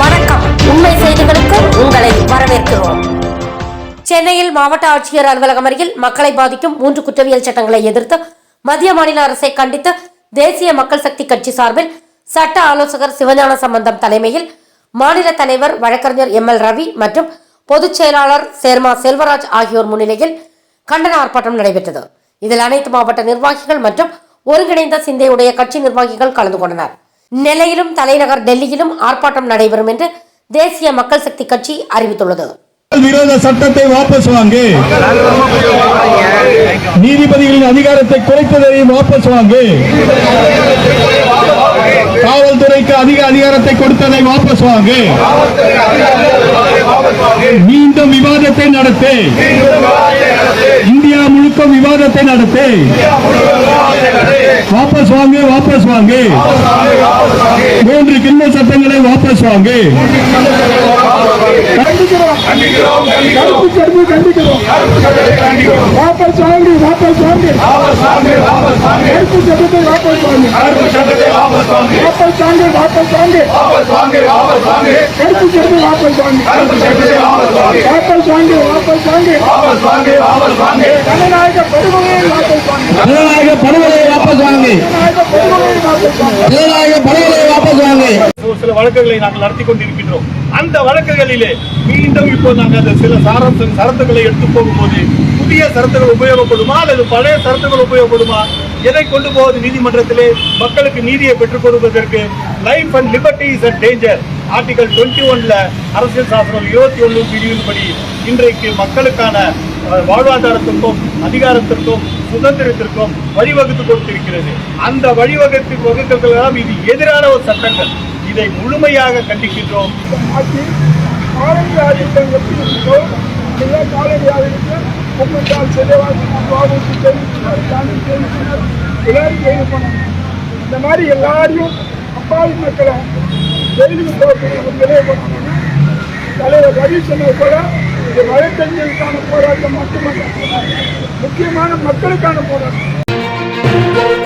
வணக்கம். உண்மை செய்திகளுக்கு உங்களை வரவேற்கிறோம். சென்னையில் மாவட்ட ஆட்சியர் அலுவலகம் அருகில் மக்களை பாதிக்கும் மூன்று குற்றவியல் சட்டங்களை எதிர்த்து மத்திய மாநில அரசை கண்டித்து தேசிய மக்கள் சக்தி கட்சி சார்பில் சட்ட ஆலோசகர் சிவஞான சம்பந்தம் தலைமையில் மாநில தலைவர் வழக்கறிஞர் எம் எல் ரவி மற்றும் பொதுச் செயலாளர் சேர்மா செல்வராஜ் ஆகியோர் முன்னிலையில் கண்டன ஆர்ப்பாட்டம் நடைபெற்றது. இதில் அனைத்து மாவட்ட நிர்வாகிகள் மற்றும் ஒருங்கிணைந்த சிந்தையுடைய கட்சி நிர்வாகிகள் கலந்து கொண்டனர். நெல்லையிலும் தலைநகர் டெல்லியிலும் ஆர்ப்பாட்டம் நடைபெறும் என்று தேசிய மக்கள் சக்தி கட்சி அறிவித்துள்ளது. விரோத சட்டத்தை வாபஸ் வாங்கு. நீதிபதிகளின் அதிகாரத்தை குறைத்ததையும் வாபஸ் வாங்கு. காவல்துறைக்கு அதிக அதிகாரத்தை கொடுத்ததை வாபஸ் வாங்கு. மீண்டும் விவாதத்தை நடத்து. இந்தியா முழுக்க விவாதத்தை நடத்து. வாபஸ் வாங்கு வாபஸ் வாங்கு. மூன்று கிண்ண சட்டங்களை வாபஸ் வாங்கு. வாபஸ் வாங்கி. வாபஸ் வாங்கி கருப்பு சட்டத்தை வாபஸ் வாங்கி வாபஸ் வாங்கி வாபஸ் வாங்கி கருப்பு சட்டத்தை வாபஸ் வாங்கி வாபஸ் வாங்கி வாபஸ் வாங்கி ஜனநாயக படுகொலையை வாபஸ் வாங்கி. ஜனநாயக படுகொலையை வாபஸ் வாங்கு ஜனநாயக படுகொலையை வாபஸ் வாங்கி ஒரு சில வழக்குகளை நாங்கள் நடத்தி கொண்டிருக்கின்றோம். அந்த வழக்குகளிலே மீண்டும் இப்போ நாங்கள் அந்த சில சாரம்ச சரத்துக்களை எடுத்து போகும்போது புதிய சரத்துகள் உபயோகப்படுமா அல்லது பழைய சரத்துகள் உபயோகப்படுமா? எதை கொண்டு போவது நீதிமன்றத்திலே மக்களுக்கு நீதியை பெற்றுக் கொடுப்பதற்கு life and liberty is at danger article twenty ஒன்ல அரசியல் சாசனம் இருபத்தி ஒன்று பிரிவின்படி இன்றைக்கு மக்களுக்கான வாழ்வாதாரத்திற்கும் அதிகாரத்திற்கும் சுதந்திரத்திற்கும் வழிவகுத்து கொடுத்திருக்கிறது அந்த வழிவகுத்து வகுக்கிறதுலாம் இது எதிரான ஒரு சட்டங்கள். இதை முழுமையாக கண்டிக்கின்றோம். ஆட்சி காலனி ஆதிக்கம் எப்படி இருக்கோ இல்ல காலனி ஆதிக்கம் முப்பத்தால் சிலைவாசி பாபுக்கு தெரிவிக்கிறார் காந்தி தெரிவிக்கிறார் எல்லாரும் கைது பண்ணணும் இந்த மாதிரி எல்லாரையும் அப்பாவி மக்களை ஜெயிலுக்கு போகக்கூடிய ஒரு நிலையை பண்ணணும்னா தலைவர் ரவி சொன்னது போல இது வழக்கறிஞர்களுக்கான போராட்டம் மட்டுமல்ல முக்கியமான மக்களுக்கான போராட்டம்.